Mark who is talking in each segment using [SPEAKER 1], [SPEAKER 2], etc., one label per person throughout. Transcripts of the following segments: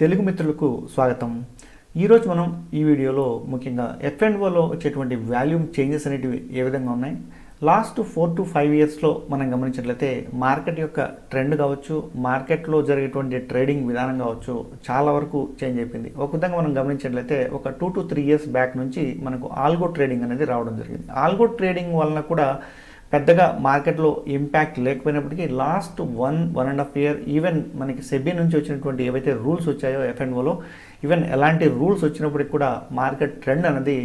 [SPEAKER 1] తెలుగు మిత్రులకు స్వాగతం. ఈరోజు మనం ఈ వీడియోలో ముఖ్యంగా ఎఫ్ అండ్ ఓలో వచ్చేటువంటి వాల్యూమ్ చేంజెస్ అనేటివి ఏ విధంగా ఉన్నాయి? లాస్ట్ ఫోర్ టు ఫైవ్ ఇయర్స్లో మనం గమనించినట్లయితే మార్కెట్ యొక్క ట్రెండ్ కావచ్చు మార్కెట్లో జరిగేటువంటి ట్రేడింగ్ విధానం కావచ్చు చాలా వరకు చేంజ్ అయిపోయింది. ఒక విధంగా మనం గమనించినట్లయితే ఒక two to three years back నుంచి మనకు ఆల్గో ట్రేడింగ్ అనేది రావడం జరిగింది. ఆల్గో ట్రేడింగ్ వలన కూడా పెద్దగా మార్కెట్లో ఇంపాక్ట్ లేకపోయినప్పటికీ last one one and half year even మనకి సెబీ నుంచి వచ్చినటువంటి ఏవైతే రూల్స్ వచ్చాయో ఎఫ్ఎన్ఓలో ఈవెన్ ఎలాంటి రూల్స్ వచ్చినప్పటికి కూడా మార్కెట్ ట్రెండ్ అనేది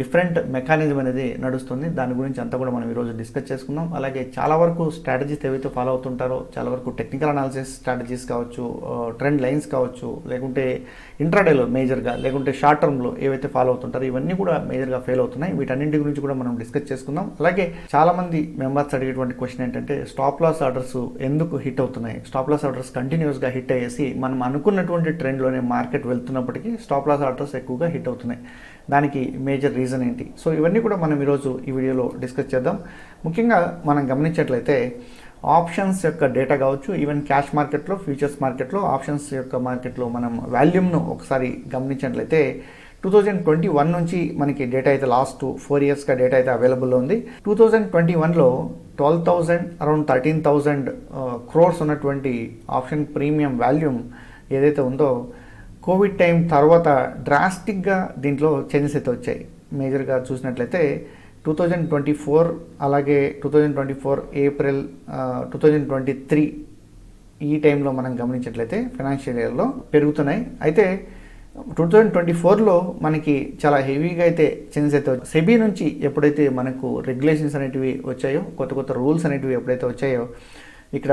[SPEAKER 1] డిఫరెంట్ మెకానిజం అనేది నడుస్తుంది. దాని గురించి అంతా కూడా మనం ఈరోజు డిస్కస్ చేసుకుందాం అలాగే చాలా వరకు స్ట్రాటజీస్ ఏవైతే ఫాలో అవుతుంటారో చాలా వరకు టెక్నికల్ అనాలిసిస్ స్ట్రాటజీస్ కావచ్చు ట్రెండ్ లైన్స్ కావచ్చు లేకుంటే ఇంట్రాడేలో మేజర్గా లేకుంటే షార్ట్ టర్మ్లో ఏవైతే ఫాలో అవుతుంటారో ఇవన్నీ కూడా మేజర్గా ఫెయిల్ అవుతున్నాయి. వీటన్నింటి గురించి కూడా మనం డిస్కస్ చేసుకుందాం. అలాగే చాలామంది మెంబర్స్ అడిగేటువంటి క్వశ్చన్ ఏంటంటే స్టాప్ లాస్ ఆర్డర్స్ ఎందుకు హిట్ అవుతున్నాయి? స్టాప్ లాస్ ఆర్డర్స్ కంటిన్యూస్గా హిట్ అయ్యేసి మనం అనుకున్నటువంటి ట్రెండ్లోనే మార్కెట్ వెళ్తున్నప్పటికీ స్టాప్ లాస్ ఆర్డర్స్ ఎక్కువగా హిట్ అవుతున్నాయి. దానికి మేజర్ రీజన్ ఏంటి? సో ఇవన్నీ కూడా మనం ఈరోజు ఈ వీడియోలో డిస్కస్ చేద్దాం. ముఖ్యంగా మనం గమనించట్లయితే ఆప్షన్స్ యొక్క డేటా కావచ్చు ఈవెన్ క్యాష్ మార్కెట్లో ఫ్యూచర్స్ మార్కెట్లో ఆప్షన్స్ యొక్క మార్కెట్లో మనం వాల్యూమ్ను ఒకసారి గమనించినట్లయితే టూ థౌజండ్ ట్వంటీ వన్ నుంచి మనకి డేటా అయితే లాస్ట్ ఫోర్ ఇయర్స్గా డేటా అయితే అవైలబుల్లో ఉంది. టూ థౌజండ్ ట్వంటీ వన్లో twelve thousand around thirteen thousand crores ఉన్నటువంటి ఆప్షన్ ప్రీమియం వాల్యూమ్ ఏదైతే ఉందో కోవిడ్ టైం తర్వాత డ్రాస్టిక్గా దీంట్లో చేంజెస్ అయితే వచ్చాయి. మేజర్గా చూసినట్లయితే టూ థౌజండ్ ట్వంటీ ఫోర్ అలాగే two thousand twenty four April two thousand twenty three ఈ టైంలో మనం గమనించినట్లయితే ఫైనాన్షియల్ ఇయర్లో పెరుగుతున్నాయి. అయితే టూ థౌజండ్ ట్వంటీ ఫోర్లో మనకి చాలా హెవీగా అయితే చేంజెస్ అయితే వచ్చాయి. సెబీ నుంచి ఎప్పుడైతే మనకు రెగ్యులేషన్స్ అనేటివి వచ్చాయో కొత్త కొత్త రూల్స్ అనేటివి ఎప్పుడైతే వచ్చాయో ఇక్కడ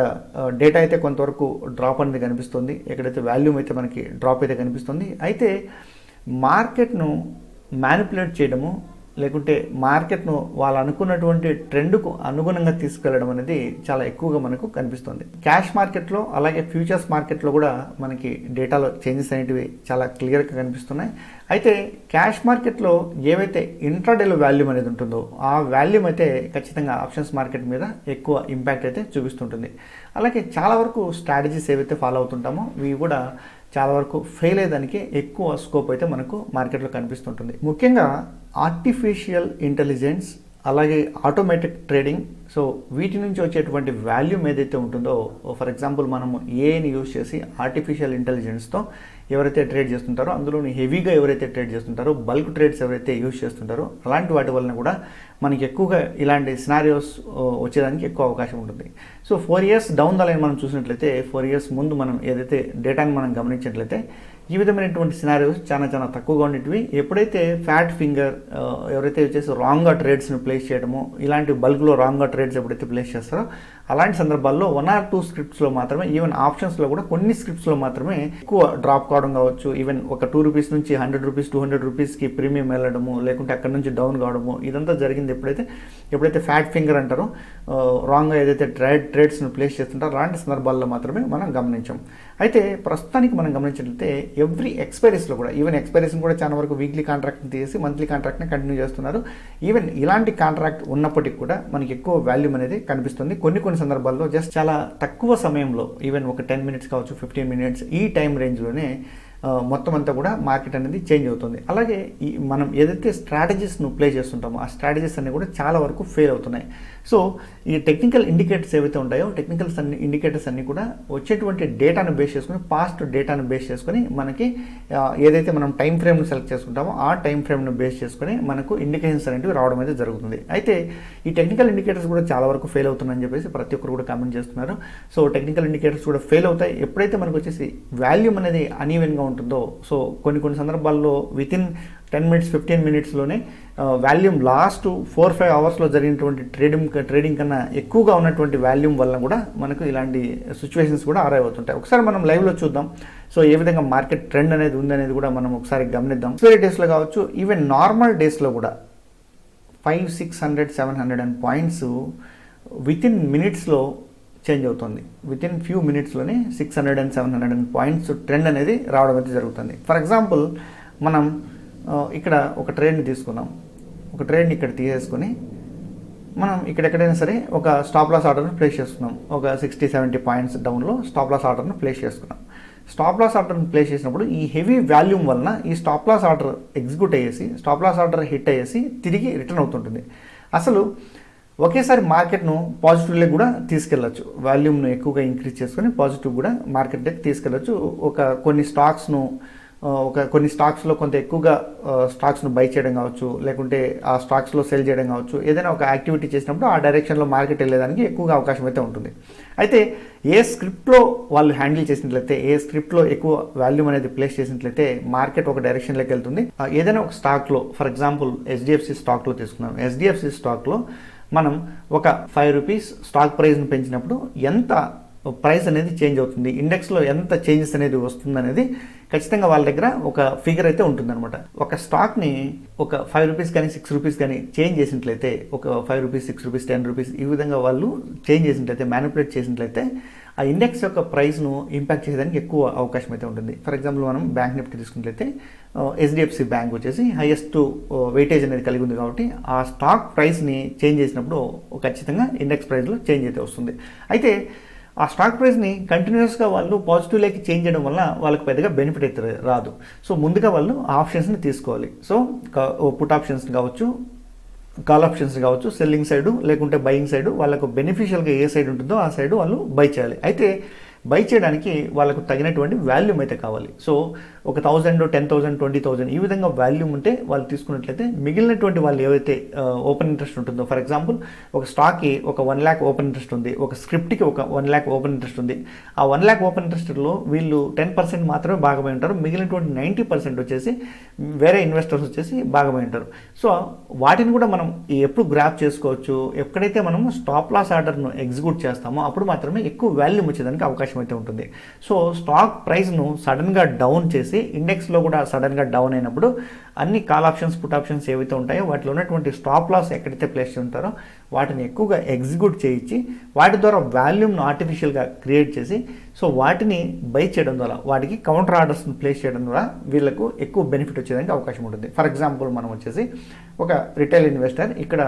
[SPEAKER 1] డేటా అయితే కొంతవరకు డ్రాప్ అనేది కనిపిస్తుంది. ఎక్కడైతే వాల్యూమ్ అయితే మనకి డ్రాప్ అయితే కనిపిస్తుంది. అయితే మార్కెట్ను మ్యానిపులేట్ చేయడము లేకుంటే మార్కెట్ను వాళ్ళు అనుకున్నటువంటి ట్రెండ్కు అనుగుణంగా తీసుకెళ్ళడం అనేది చాలా ఎక్కువగా మనకు కనిపిస్తుంది. క్యాష్ మార్కెట్లో అలాగే ఫ్యూచర్స్ మార్కెట్లో కూడా మనకి డేటాలో చేంజెస్ అనేటివి చాలా క్లియర్గా కనిపిస్తున్నాయి. అయితే క్యాష్ మార్కెట్లో ఏవైతే ఇంట్రాడేలో వాల్యూమ్ అనేది ఉంటుందో ఆ వాల్యూమ్ అయితే ఖచ్చితంగా ఆప్షన్స్ మార్కెట్ మీద ఎక్కువ ఇంపాక్ట్ అయితే చూపిస్తుంటుంది. అలాగే చాలా వరకు స్ట్రాటజీస్ ఏవైతే ఫాలో అవుతుంటామో ఇవి కూడా చాలా వరకు ఫెయిల్ అయ్యేదానికి ఎక్కువ స్కోప్ అయితే మనకు మార్కెట్లో కనిపిస్తుంటుంది. ముఖ్యంగా ఆర్టిఫిషియల్ ఇంటెలిజెన్స్ అలాగే ఆటోమేటిక్ ట్రేడింగ్ సో వీటి నుంచి వచ్చేటువంటి వాల్యూమ్ ఏదైతే ఉంటుందో ఫర్ ఎగ్జాంపుల్ మనము ఏని యూజ్ చేసి ఆర్టిఫిషియల్ ఇంటెలిజెన్స్తో ఎవరైతే ట్రేడ్ చేస్తుంటారో అందులోని హెవీగా ఎవరైతే ట్రేడ్ చేస్తుంటారో బల్క్ ట్రేడ్స్ ఎవరైతే యూజ్ చేస్తుంటారో అలాంటి వాటి వలన కూడా మనకి ఎక్కువగా ఇలాంటి సినారియోస్ వచ్చేదానికి ఎక్కువ అవకాశం ఉంటుంది. So four years down the line మనం చూసినట్లయితే ఫోర్ ఇయర్స్ ముందు మనం ఏదైతే డేటాని మనం గమనించినట్లయితే ఈ విధమైనటువంటి సినారియోస్ చాలా చాలా తక్కువగా ఉండేటివి. ఎప్పుడైతే ఫ్యాట్ ఫింగర్ uh, ఎవరైతే వచ్చేసి రాంగ్గా ట్రేడ్స్ని ప్లేస్ చేయడము ఇలాంటి బల్క్లో రాంగ్గా ట్రేడ్స్ ఎప్పుడైతే ప్లేస్ చేస్తారో అలాంటి సందర్భాల్లో వన్ ఆర్ టూ స్క్రిప్ట్స్లో మాత్రమే ఈవెన్ ఆప్షన్స్లో కూడా కొన్ని స్క్రిప్ట్స్లో మాత్రమే ఎక్కువ డ్రాప్ కావడం కావచ్చు. ఈవెన్ ఒక టూ రూపీస్ నుంచి హండ్రెడ్ రూపీస్ టూ హండ్రెడ్ రూపీస్కి ప్రీమియం వెళ్ళడము లేకుంటే అక్కడ నుంచి డౌన్ కావడము ఇదంతా జరిగింది ఎప్పుడైతే ఎప్పుడైతే ఫ్యాట్ ఫింగర్ అంటారో uh, రాంగ్గా ఏదైతే ట్రేడ్ ట్రేడ్స్ని ప్లేస్ చేస్తుంటారు అలాంటి సందర్భాల్లో మాత్రమే మనం గమనించాం. అయితే ప్రస్తుతానికి మనం గమనించినట్లయితే ఎవ్రీ ఎక్స్పైరీస్లో కూడా ఈవెన్ ఎక్స్పైరీస్ని కూడా చాలా వరకు వీక్లీ కాంట్రాక్ట్ని తీసి మంత్లీ కాంట్రాక్ట్ని కంటిన్యూ చేస్తున్నారు. ఈవెన్ ఇలాంటి కాంట్రాక్ట్ ఉన్నప్పటికీ కూడా మనకి ఎక్కువ వాల్యూ అనేది కనిపిస్తుంది. కొన్ని కొన్ని సందర్భాల్లో జస్ట్ చాలా తక్కువ సమయంలో ఈవెన్ ఒక టెన్ మినిట్స్ కావచ్చు ఫిఫ్టీన్ మినిట్స్ ఈ టైం రేంజ్లోనే మొత్తం అంతా కూడా మార్కెట్ అనేది చేంజ్ అవుతుంది. అలాగే ఈ మనం ఏదైతే స్ట్రాటజీస్ను ప్లే చేస్తుంటామో ఆ స్ట్రాటజీస్ అన్నీ కూడా చాలా వరకు ఫెయిల్ అవుతున్నాయి. సో ఈ టెక్నికల్ ఇండికేటర్స్ ఏవైతే ఉంటాయో టెక్నికల్స్ అన్ని ఇండికేటర్స్ అన్నీ కూడా వచ్చేటువంటి డేటాను బేస్ చేసుకుని పాస్ట్ డేటాను బేస్ చేసుకొని మనకి ఏదైతే మనం టైం ఫ్రేమ్ను సెలెక్ట్ చేసుకుంటామో ఆ టైం ఫ్రేమ్ను బేస్ చేసుకుని మనకు ఇండికేషన్స్ అనేవి రావడం అయితే జరుగుతుంది. అయితే ఈ టెక్నికల్ ఇండికేటర్స్ కూడా చాలా వరకు ఫెయిల్ అవుతున్నాయని చెప్పేసి ప్రతి ఒక్కరు కూడా కామెంట్ చేస్తున్నారు. సో టెక్నికల్ ఇండికేటర్స్ కూడా ఫెయిల్ అవుతాయి. ఎప్పుడైతే మనకు వచ్చేసి వాల్యూమ్ అనేది అనీవెన్గా ఉంటుందో. సో కొన్ని కొన్ని సందర్భాల్లో వితిన్ టెన్ మినిట్స్ ఫిఫ్టీన్ మినిట్స్లోనే వాల్యూమ్ లాస్ట్ ఫోర్ ఫైవ్ అవర్స్లో జరిగినటువంటి ట్రేడింగ్ ట్రేడింగ్ కన్నా ఎక్కువగా ఉన్నటువంటి వాల్యూమ్ వల్ల కూడా మనకు ఇలాంటి సిచ్యువేషన్స్ కూడా అరైవ్ అవుతుంటాయి. ఒకసారి మనం లైవ్లో చూద్దాం. సో ఏ విధంగా మార్కెట్ ట్రెండ్ అనేది ఉందనేది కూడా మనం ఒకసారి గమనిద్దాం. ఎక్స్పైరీ డేస్లో కావచ్చు ఈవెన్ నార్మల్ డేస్లో కూడా five six hundred seven hundred and points within మినిట్స్లో చేంజ్ అవుతుంది. Within few మినిట్స్లోనే six hundred and seven hundred and points trend అనేది రావడం అయితే జరుగుతుంది. ఫర్ ఎగ్జాంపుల్ మనం ఇక్కడ ఒక ట్రేడ్ని తీసుకున్నాం. ఒక ట్రేడ్ని ఇక్కడ తీసేసుకొని మనం ఇక్కడెక్కడైనా సరే ఒక స్టాప్ లాస్ ఆర్డర్ని ప్లేస్ చేసుకున్నాం. ఒక సిక్స్టీ సెవెంటీ పాయింట్స్ డౌన్లో స్టాప్ లాస్ ఆర్డర్ను ప్లేస్ చేసుకున్నాం. స్టాప్ లాస్ ఆర్డర్ని ప్లేస్ చేసినప్పుడు ఈ హెవీ వాల్యూమ్ వలన ఈ స్టాప్ లాస్ ఆర్డర్ ఎగ్జిక్యూట్ అయ్యేసి స్టాప్ లాస్ ఆర్డర్ హిట్ అయ్యేసి తిరిగి రిటర్న్ అవుతుంటుంది. అసలు ఒకేసారి మార్కెట్ను పాజిటివ్లో కూడా తీసుకెళ్ళచ్చు. వాల్యూమ్ను ఎక్కువగా ఇంక్రీజ్ చేసుకొని పాజిటివ్ కూడా మార్కెట్లోకి తీసుకెళ్ళచ్చు. ఒక కొన్ని స్టాక్స్ను ఒక కొన్ని స్టాక్స్లో కొంత ఎక్కువగా స్టాక్స్ను బై చేయడం కావచ్చు లేకుంటే ఆ స్టాక్స్లో సెల్ చేయడం కావచ్చు ఏదైనా ఒక యాక్టివిటీ చేసినప్పుడు ఆ డైరెక్షన్లో మార్కెట్ వెళ్ళేదానికి ఎక్కువగా అవకాశం అయితే ఉంటుంది. అయితే ఏ స్క్రిప్ట్లో వాళ్ళు హ్యాండిల్ చేసినట్లయితే ఏ స్క్రిప్ట్లో ఎక్కువ వాల్యూమ్ అనేది ప్లేస్ చేసినట్లయితే మార్కెట్ ఒక డైరెక్షన్లోకి వెళ్తుంది. ఏదైనా ఒక స్టాక్లో ఫర్ ఎగ్జాంపుల్ హెచ్డిఎఫ్సి స్టాక్లో తీసుకున్నాం హెచ్డిఎఫ్సి స్టాక్లో మనం ఒక ఫైవ్ రూపీస్ స్టాక్ ప్రైస్ని పెంచినప్పుడు ఎంత ప్రైస్ అనేది చేంజ్ అవుతుంది? ఇండెక్స్లో ఎంత చేంజెస్ అనేది వస్తుంది అనేది ఖచ్చితంగా వాళ్ళ దగ్గర ఒక ఫిగర్ అయితే ఉంటుందన్నమాట. ఒక స్టాక్ని ఒక ఫైవ్ రూపీస్ కానీ సిక్స్ రూపీస్ కానీ చేంజ్ చేసినట్లయితే ఒక five rupees six rupees ten rupees ఈ విధంగా వాళ్ళు చేంజ్ చేసినట్లయితే మ్యానిపులేట్ చేసినట్లయితే ఆ ఇండెక్స్ యొక్క ప్రైస్ను ఇంపాక్ట్ చేయడానికి ఎక్కువ అవకాశం అయితే ఉంటుంది. ఫర్ ఎగ్జాంపుల్ మనం బ్యాంక్ నిఫ్టీ తీసుకున్నట్లయితే uh, హెచ్డిఎఫ్సి బ్యాంక్ వచ్చేసి హైయెస్ట్ వెయిటేజ్ uh, అనేది కలిగి ఉంది కాబట్టి ఆ స్టాక్ ప్రైస్ని చేంజ్ చేసినప్పుడు ఖచ్చితంగా ఇండెక్స్ ప్రైస్లో చేంజ్ అయితే వస్తుంది. అయితే ఆ స్టాక్ ప్రైస్ని కంటిన్యూస్గా వాళ్ళు పాజిటివ్లోకి చేంజ్ చేయడం వల్ల వాళ్ళకి పెద్దగా బెనిఫిట్ అయితే రాదు. సో ముందుగా వాళ్ళు ఆప్షన్స్ని తీసుకోవాలి. సో పుట్ ఆప్షన్స్ కావచ్చు కాల్ ఆప్షన్స్ కావచ్చు సెల్లింగ్ సైడు లేకుంటే బయింగ్ సైడు వాళ్ళకు బెనిఫిషియల్గా ఏ సైడ్ ఉంటుందో ఆ సైడ్ వాళ్ళు బై చేయాలి. అయితే బై చేయడానికి వాళ్ళకు తగినటువంటి వాల్యూమ్ అయితే కావాలి. సో ఒక thousand ten thousand twenty thousand ఈ విధంగా వాల్యూమ్ ఉంటే వాళ్ళు తీసుకున్నట్లయితే మిగిలినటువంటి వాళ్ళు ఏవైతే uh, ఓపెన్ ఇంట్రెస్ట్ ఉంటుందో ఫర్ ఎగ్జాంపుల్ ఒక స్టాక్కి ఒక వన్ ల్యాక్ ఓపెన్ ఇంట్రెస్ట్ ఉంది ఒక స్క్రిప్ట్కి ఒక వన్ ల్యాక్ ఓపెన్ ఇంట్రెస్ట్ ఉంది. ఆ వన్ ల్యాక్ ఓపెన్ ఇంట్రెస్ట్లో వీళ్ళు టెన్ పర్సెంట్ మాత్రమే భాగమై ఉంటారు మిగిలినటువంటి నైంటీ పర్సెంట్ వచ్చేసి వేరే ఇన్వెస్టర్స్ వచ్చేసి భాగమై ఉంటారు. సో వాటిని కూడా మనం ఎప్పుడు గ్రాప్ చేసుకోవచ్చు ఎక్కడైతే మనము స్టాప్ లాస్ ఆర్డర్ను ఎగ్జిక్యూట్ చేస్తామో అప్పుడు మాత్రమే ఎక్కువ వాల్యూమ్ వచ్చేదానికి అవకాశం అయితే ఉంటుంది. సో స్టాక్ ప్రైస్ను సడన్గా డౌన్ చేసి ఇండెక్స్లో కూడా సడన్గా డౌన్ అయినప్పుడు అన్ని కాల్ ఆప్షన్స్ పుట్ ఆప్షన్స్ ఏవైతే ఉంటాయో వాటిలో ఉన్నటువంటి స్టాప్ లాస్ ఎక్కడైతే ప్లేస్ ఉంటారో వాటిని ఎక్కువగా ఎగ్జిక్యూట్ చేయించి వాటి ద్వారా వాల్యూమ్ను ఆర్టిఫిషియల్గా క్రియేట్ చేసి సో వాటిని బై చేయడం ద్వారా వాటికి కౌంటర్ ఆర్డర్స్ని ప్లేస్ చేయడం ద్వారా వీళ్ళకు ఎక్కువ బెనిఫిట్ వచ్చేదానికి అవకాశం ఉంటుంది. ఫర్ ఎగ్జాంపుల్ మనం వచ్చేసి ఒక రిటైల్ ఇన్వెస్టర్ ఇక్కడ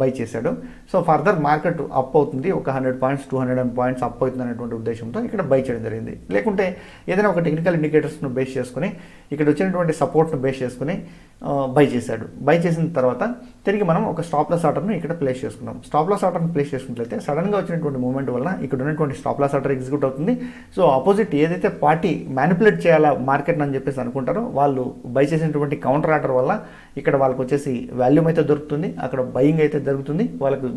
[SPEAKER 1] బై చేశాడు. సో ఫర్దర్ మార్కెట్ అప్ అవుతుంది ఒక hundred points two hundred points up అవుతుంది అనేటువంటి ఉద్దేశంతో ఇక్కడ బై చేయడం జరిగింది. లేకుంటే ఏదైనా ఒక టెక్నికల్ ఇండికేటర్స్ను బేస్ చేసుకుని ఇక్కడ వచ్చినటువంటి సపోర్ట్ను బేస్ చేసుకుని బై చేశాడు. బై చేసిన తర్వాత తిరిగి మనం ఒక స్టాప్ లాస్ ఆర్డర్ను ఇక్కడ ప్లేస్ చేసుకున్నాం. స్టాప్ లాస్ ఆర్డర్ని ప్లేస్ చేసుకున్నట్లయితే సడన్గా వచ్చినటువంటి మూమెంట్ వల్ల ఇక్కడ ఉన్నటువంటి స్టాప్ లాస్ ఆర్డర్ ఎగ్జిక్యూట్ అవుతుంది. సో ఆపోజిట్ ఏదైతే పార్టీ మ్యానిపులేట్ చేయాలా మార్కెట్ అని చెప్పేసి అనుకుంటారో వాళ్ళు బై చేసినటువంటి కౌంటర్ ఆర్డర్ వల్ల ఇక్కడ వాళ్ళకి వచ్చేసి వాల్యూమ్ అయితే దొరుకుతుంది. అక్కడ బయింగ్ అయితే జరుగుతుంది. వాళ్ళకు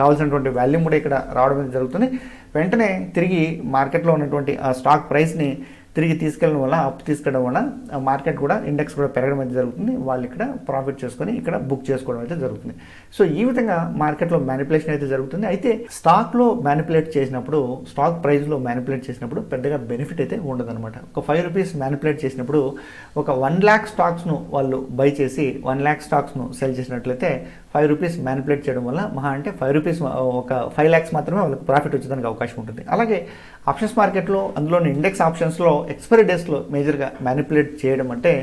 [SPEAKER 1] కావాల్సినటువంటి వాల్యూమ్ కూడా ఇక్కడ రావడం అయితే జరుగుతుంది. వెంటనే తిరిగి మార్కెట్లో ఉన్నటువంటి ఆ స్టాక్ ప్రైస్ని తిరిగి తీసుకెళ్ళడం వల్ల అప్ తీసుకెళ్ళడం వల్ల మార్కెట్ కూడా ఇండెక్స్ కూడా పెరగడం అయితే జరుగుతుంది. వాళ్ళు ఇక్కడ ప్రాఫిట్ చేసుకొని ఇక్కడ బుక్ చేసుకోవడం అయితే జరుగుతుంది. సో ఈ విధంగా మార్కెట్లో మ్యానిపులేషన్ అయితే జరుగుతుంది. అయితే స్టాక్లో మ్యానిపులేట్ చేసినప్పుడు స్టాక్ ప్రైస్లో మ్యానిపులేట్ చేసినప్పుడు పెద్దగా బెనిఫిట్ అయితే ఉండదన్నమాట. ఒక ఫైవ్ రూపీస్ మ్యానిపులేట్ చేసినప్పుడు ఒక వన్ ల్యాక్ స్టాక్స్ను వాళ్ళు బై చేసి వన్ ల్యాక్ స్టాక్స్ను సెల్ చేసినట్లయితే ఫైవ్ రూపీస్ మ్యానిపులేట్ చేయడం వల్ల మహా అంటే ఫైవ్ రూపీస్ ఒక ఫైవ్ ల్యాక్స్ మాత్రమే వాళ్ళకి ప్రాఫిట్ వచ్చేదానికి అవకాశం ఉంటుంది. అలాగే ఆప్షన్స్ మార్కెట్లో అందులోని ఇండెక్స్ ఆప్షన్స్లో ఎక్స్పైరీ డేస్లో మేజర్గా మ్యానిపులేట్ చేయడం అంటే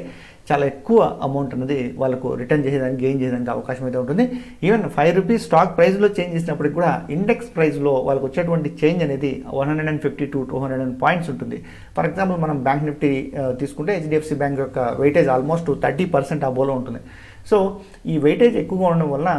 [SPEAKER 1] చాలా ఎక్కువ అమౌంట్ అనేది వాళ్ళకు రిటర్న్ చేసేదానికి గెయిన్ చేయడానికి అవకాశం అయితే ఉంటుంది. ఈవెన్ ఫైవ్ రూపీస్ స్టాక్ ప్రైస్లో చేంజ్ చేసినప్పటికి కూడా ఇండెక్స్ ప్రైస్లో వాళ్ళకు వచ్చేటువంటి చేంజ్ అనేది one hundred and fifty to two hundred and points ఉంటుంది. ఫర్ ఎగ్జాంపుల్ మనం బ్యాంక్ నిఫ్టీ తీసుకుంటే హెచ్డిఎఫ్సి బ్యాంక్ యొక్క వెయిటేజ్ ఆల్మోస్ట్ థర్టీ పర్సెంట్ అబోలో ఉంటుంది. సో ఈ వెయిటేజ్ ఎక్కువగా ఉండడం వల్ల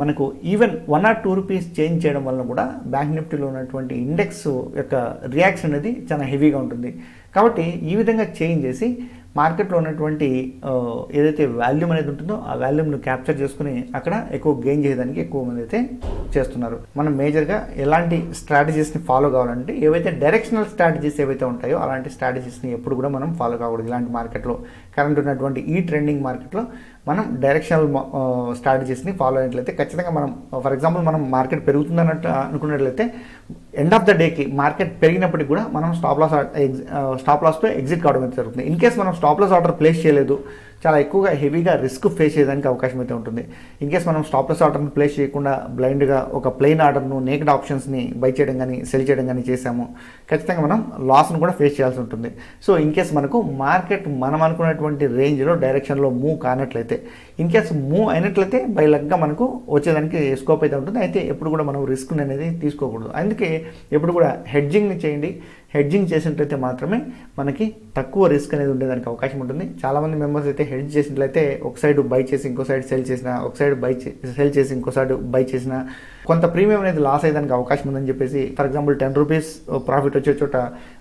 [SPEAKER 1] మనకు even one or two rupees change చేయడం వల్ల కూడా బ్యాంక్ నిఫ్టీలో ఉన్నటువంటి ఇండెక్స్ యొక్క రియాక్షన్ అనేది చాలా హెవీగా ఉంటుంది. కాబట్టి ఈ విధంగా చేంజ్ చేసి మార్కెట్లో ఉన్నటువంటి ఏదైతే వాల్యూమ్ అనేది ఉంటుందో ఆ వాల్యూమ్ను క్యాప్చర్ చేసుకుని అక్కడ ఎక్కువ గెయిన్ చేయడానికి ఎక్కువ మంది అయితే చేస్తున్నారు. మనం మేజర్గా ఎలాంటి స్ట్రాటజీస్ని ఫాలో కావాలంటే ఏవైతే డైరెక్షనల్ స్ట్రాటజీస్ ఏవైతే ఉంటాయో అలాంటి స్ట్రాటజీస్ని ఎప్పుడు కూడా మనం ఫాలో కాకూడదు ఇలాంటి మార్కెట్లో. కరెంట్ ఉన్నటువంటి ఈ ట్రెండింగ్ మార్కెట్లో మనం డైరెక్షనల్ స్ట్రాటజీస్ని ఫాలో అయినట్లయితే ఖచ్చితంగా మనం ఫర్ ఎగ్జాంపుల్ మనం మార్కెట్ పెరుగుతుందన్నట్టు అనుకున్నట్లయితే ఎండ్ ఆఫ్ ద డేకి మార్కెట్ పెరిగినప్పటికి కూడా మనం స్టాప్ లాస్ స్టాప్ లాస్తో ఎగ్జిట్ కావడం అయితే జరుగుతుంది. ఇన్ కేస్ మనం స్టాప్ లాస్ ఆర్డర్ ప్లేస్ చేయలేదు చాలా ఎక్కువగా హెవీగా రిస్క్ ఫేస్ చేయడానికి అవకాశం అయితే ఉంటుంది. ఇన్ కేస్ మనం స్టాప్ లాస్ ఆర్డర్ని ప్లేస్ చేయకుండా బ్లైండ్గా ఒక ప్లెయిన్ ఆర్డర్ను నేకెడ్ ఆప్షన్స్ని బై చేయడం కానీ సెల్ చేయడం కానీ చేసాము ఖచ్చితంగా మనం లాస్ను కూడా ఫేస్ చేయాల్సి ఉంటుంది. సో ఇన్ కేస్ మనకు మార్కెట్ మనం అనుకున్నటువంటి రేంజ్లో డైరెక్షన్లో మూవ్ కానట్లయితే ఇన్ కేస్ మూవ్ అయినట్లయితే బై లక్గా మనకు వచ్చేదానికి స్కోప్ అయితే ఉంటుంది. అయితే ఎప్పుడు కూడా మనం రిస్క్ అనేది తీసుకోకూడదు. అందుకే ఎప్పుడు కూడా హెడ్జింగ్ని చేయండి. హెడ్జింగ్ చేసినట్లయితే మాత్రమే మనకి తక్కువ రిస్క్ అనేది ఉండేదానికి అవకాశం ఉంటుంది. చాలామంది మెంబర్స్ అయితే హెడ్జ్ చేసినట్లయితే ఒక సైడ్ బై చేసి ఇంకో సైడ్ సెల్ చేసిన ఒక సైడ్ బై సెల్ చేసి ఇంకో సైడ్ బై చేసిన కొంత ప్రీమియం అనేది లాస్ అయ్యేదానికి అవకాశం ఉందని చెప్పేసి for example ten rupees profit వచ్చే చోట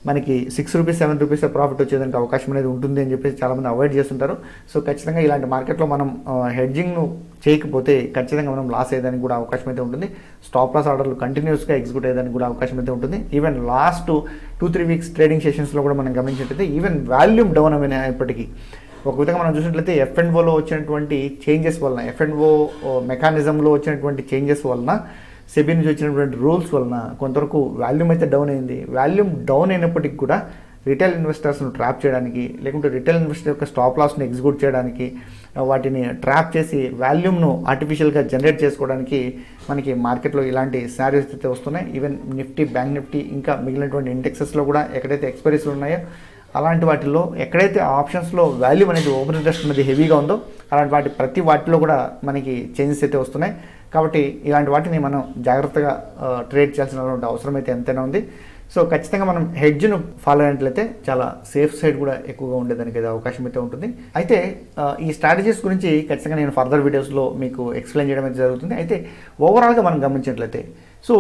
[SPEAKER 1] మనకి six rupees seven rupees profit వచ్చేదానికి అవకాశం అనేది ఉంటుంది అని చెప్పేసి చాలామంది అవాయిడ్ చేస్తుంటారు. సో ఖచ్చితంగా ఇలాంటి మార్కెట్లో మనం హెడ్జింగ్ను చేయకపోతే ఖచ్చితంగా మనం లాస్ అయ్యేదానికి కూడా అవకాశం అయితే ఉంటుంది. స్టాప్ లాస్ ఆర్డర్లు కంటిన్యూస్గా ఎగ్జిక్యూట్ అయ్యేదానికి కూడా అవకాశం అయితే ఉంటుంది. Even last two three weeks trading సెషన్స్లో కూడా మనం గమనించినట్లయితే ఈవెన్ వాల్యూమ్ డౌన్ అయినప్పటికీ ఒక విధంగా మనం చూసినట్లయితే ఎఫ్ అండ్ ఓలో వచ్చినటువంటి చేంజెస్ వలన ఎఫ్ అండ్ ఓ మెకానిజంలో వచ్చినటువంటి చేంజెస్ వలన సెబీ నుంచి వచ్చినటువంటి రూల్స్ వలన కొంతవరకు వాల్యూమ్ అయితే డౌన్ అయింది. వాల్యూమ్ డౌన్ అయినప్పటికీ కూడా రిటైల్ ఇన్వెస్టర్స్ను ట్రాప్ చేయడానికి లేకుంటే రిటైల్ ఇన్వెస్టర్ యొక్క స్టాప్ లాస్ని ఎగ్జిక్యూట్ చేయడానికి వాటిని ట్రాప్ చేసి వాల్యూమ్ను ఆర్టిఫిషియల్గా జనరేట్ చేసుకోవడానికి మనకి మార్కెట్లో ఇలాంటి శారీస్ అయితే వస్తున్నాయి. ఈవెన్ నిఫ్టీ బ్యాంక్ నిఫ్టీ ఇంకా మిగిలినటువంటి ఇండెక్సెస్లో కూడా ఎక్కడైతే ఎక్స్పైరీస్లు ఉన్నాయో అలాంటి వాటిల్లో ఎక్కడైతే ఆప్షన్స్లో వాల్యూమ్ అనేది ఓపెన్ ఇంట్రెస్ట్ అనేది హెవీగా ఉందో అలాంటి వాటి ప్రతి వాటిలో కూడా మనకి చేంజెస్ అయితే వస్తున్నాయి. కాబట్టి ఇలాంటి వాటిని మనం జాగ్రత్తగా ట్రేడ్ చేయాల్సినటువంటి అవసరం అయితే ఎంతైనా ఉంది. సో ఖచ్చితంగా మనం హెడ్జ్ను ఫాలో అయినట్లయితే చాలా సేఫ్ సైడ్ కూడా ఎక్కువగా ఉండేదానికి అయితే అవకాశం అయితే ఉంటుంది. అయితే ఈ స్ట్రాటజీస్ గురించి ఖచ్చితంగా నేను ఫర్దర్ వీడియోస్లో మీకు ఎక్స్ప్లెయిన్ చేయడం అయితే జరుగుతుంది. అయితే ఓవరాల్గా మనం గమనించినట్లయితే సో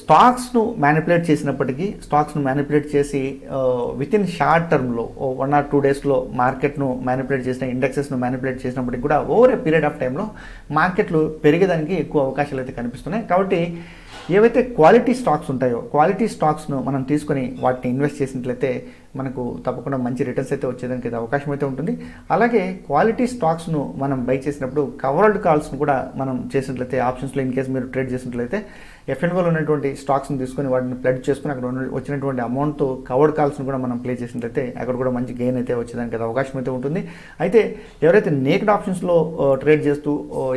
[SPEAKER 1] స్టాక్స్ను మ్యానిపులేట్ చేసినప్పటికీ స్టాక్స్ను మ్యానిపులేట్ చేసి విత్ ఇన్ షార్ట్ టర్మ్లో వన్ ఆర్ టూ డేస్లో మార్కెట్ను మ్యానిపులేట్ చేసిన ఇండెక్సెస్ను మ్యానిపులేట్ చేసినప్పటికీ కూడా ఓవర్ ఏ పీరియడ్ ఆఫ్ టైంలో మార్కెట్లు పెరిగేదానికి ఎక్కువ అవకాశాలు అయితే కనిపిస్తున్నాయి. కాబట్టి ఏవైతే క్వాలిటీ స్టాక్స్ ఉంటాయో క్వాలిటీ స్టాక్స్ను మనం తీసుకొని వాటిని ఇన్వెస్ట్ చేసినట్లయితే మనకు తప్పకుండా మంచి రిటర్న్స్ అయితే వచ్చేదానికి అయితే అవకాశం అయితే ఉంటుంది. అలాగే క్వాలిటీ స్టాక్స్ను మనం బై చేసినప్పుడు కవర్డ్ కాల్స్ను కూడా మనం చేసినట్లయితే ఆప్షన్స్లో ఇన్ కేసు మీరు ట్రేడ్ చేసినట్లయితే ఎఫ్ఎన్ఓలో ఉన్నటువంటి స్టాక్స్ని తీసుకొని వాటిని ప్లడ్ చేసుకుని అక్కడ ఉన్న వచ్చినటువంటి అమౌంట్తో కవర్డ్ కాల్స్ని కూడా మనం ప్లే చేసినట్లయితే అక్కడ కూడా మంచి గెయిన్ అయితే వచ్చేదానికి అయితే అవకాశం అయితే ఉంటుంది. అయితే ఎవరైతే నేక్డ్ ఆప్షన్స్లో ట్రేడ్ చేస్తూ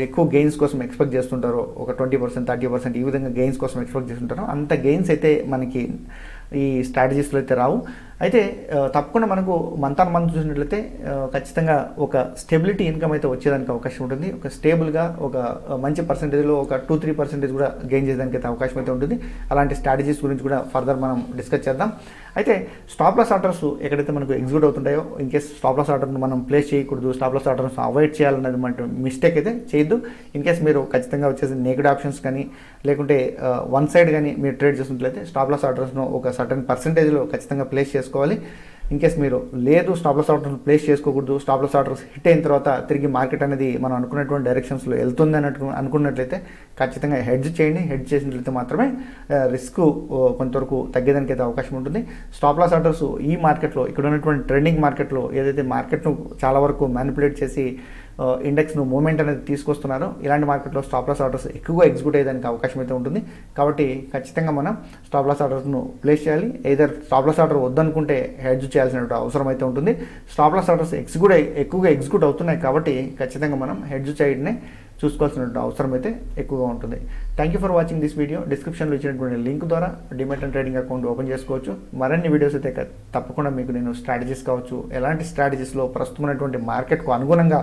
[SPEAKER 1] ఎక్కువ గెయిన్స్ కోసం ఎక్స్పెక్ట్ చేస్తుంటారో ఒక ట్వంటీ పర్సెంట్ థర్టీ పర్సెంట్ ఈ విధంగా గెయిన్స్ కోసం ఎక్స్పెక్ట్ చేస్తుంటారో అంత గెయిన్స్ అయితే మనకి ఈ స్ట్రాటజీస్లో అయితే రావు. అయితే తప్పకుండా మనకు మంతాన్ మంత్ చూసినట్లయితే ఖచ్చితంగా ఒక స్టెబిలిటీ ఇన్కమ్ అయితే వచ్చేదానికి అవకాశం ఉంటుంది. ఒక స్టేబుల్గా ఒక మంచి పర్సెంటేజ్లో ఒక టూ త్రీ పర్సెంటేజ్ కూడా గెయిన్ చేయడానికి అయితే అవకాశం అయితే ఉంటుంది. అలాంటి స్ట్రాటజీస్ గురించి కూడా ఫర్దర్ మనం డిస్కస్ చేద్దాం. అయితే స్టాప్ లాస్ ఆర్డర్స్ ఎక్కడైతే మనకు ఎగ్జిక్యూట్ అవుతుంటాయో ఇన్ కేస్ స్టాప్ లాస్ ఆర్డర్ను మనం ప్లేస్ చేయకూడదు స్టాప్ లాస్ ఆర్డర్స్ అవాయిడ్ చేయాలన్నది మన మిస్టేక్ అయితే చేయొద్దు. ఇన్ కేస్ మీరు ఖచ్చితంగా వచ్చేసి నెగటివ్ ఆప్షన్స్ కానీ లేకుంటే వన్ సైడ్ కానీ మీరు ట్రేడ్ చేసినట్లయితే స్టాప్ లాస్ ఆర్డర్స్ను ఒక సర్టన్ పర్సెంటేజ్లో ఖచ్చితంగా ప్లేస్ చేసుకోవాలి. ఇన్ కేస్ మీరు లేదు స్టాప్ లాస్ ఆర్డర్స్ ప్లేస్ చేసుకోకూడదు స్టాప్ లాస్ ఆర్డర్స్ హిట్ అయిన తర్వాత తిరిగి మార్కెట్ అనేది మనం అనుకున్నటువంటి డైరెక్షన్స్లో వెళ్తుంది అన్నట్టు అనుకున్నట్లయితే ఖచ్చితంగా హెడ్జ్ చేయండి. హెడ్జ్ చేసినట్లయితే మాత్రమే రిస్క్ కొంతవరకు తగ్గేదానికి అయితే అవకాశం ఉంటుంది. స్టాప్ లాస్ ఆర్డర్స్ ఈ మార్కెట్లో ఇక్కడ ఉన్నటువంటి ట్రెండింగ్ మార్కెట్లో ఏదైతే మార్కెట్ను చాలా వరకు మ్యానిపులేట్ చేసి ఇండెక్స్ను మూమెంట్ అనేది తీసుకొస్తున్నారు ఇలాంటి మార్కెట్లో స్టాప్ లాస్ ఆర్డర్స్ ఎక్కువగా ఎగ్జిక్యూట్ అయ్యేదానికి అవకాశం అయితే ఉంటుంది. కాబట్టి ఖచ్చితంగా మనం స్టాప్ లాస్ ఆర్డర్స్ను ప్లేస్ చేయాలి. ఏదర్ స్టాప్ లాస్ ఆర్డర్ వద్దనుకుంటే హెడ్జ్ చేయాల్సిన అవసరం అయితే ఉంటుంది. స్టాప్ లాస్ ఆర్డర్స్ ఎగ్జిక్యూట్ ఎక్కువగా ఎగ్జిక్యూట్ అవుతున్నాయి కాబట్టి ఖచ్చితంగా మనం హెడ్జ్ చేయడనే చూసుకోవాల్సిన అవసరం అయితే ఎక్కువగా ఉంటుంది. Thank you for watching this video డిస్క్రిప్షన్లో ఇచ్చినటువంటి లింక్ ద్వారా demat and trading account open చేసుకోవచ్చు. మరిన్ని వీడియోస్ అయితే తప్పకుండా మీకు నేను స్ట్రాటజీస్ కావచ్చు ఎలాంటి స్ట్రాటజీస్లో ప్రస్తుతమైనటువంటి మార్కెట్కు అనుగుణంగా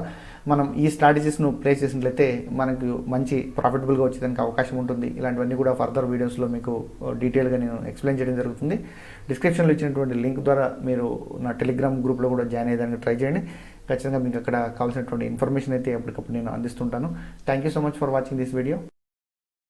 [SPEAKER 1] మనం ఈ స్ట్రాటజీస్ను ప్లే చేసినట్లయితే మనకు మంచి ప్రాఫిటబుల్గా వచ్చేదానికి అవకాశం ఉంటుంది. ఇలాంటివన్నీ కూడా ఫర్దర్ వీడియోస్లో మీకు డీటెయిల్గా నేను ఎక్స్ప్లెయిన్ చేయడం జరుగుతుంది. డిస్క్రిప్షన్లో ఇచ్చినటువంటి లింక్ ద్వారా మీరు నా టెలిగ్రామ్ గ్రూప్లో కూడా జాయిన్ అయ్యేదానికి ట్రై చేయండి. ఖచ్చితంగా మీకు అక్కడ కావాల్సినటువంటి ఇన్ఫర్మేషన్ అయితే ఎప్పటికప్పుడు నేను అందిస్తుంటాను. Thank you so much for watching this video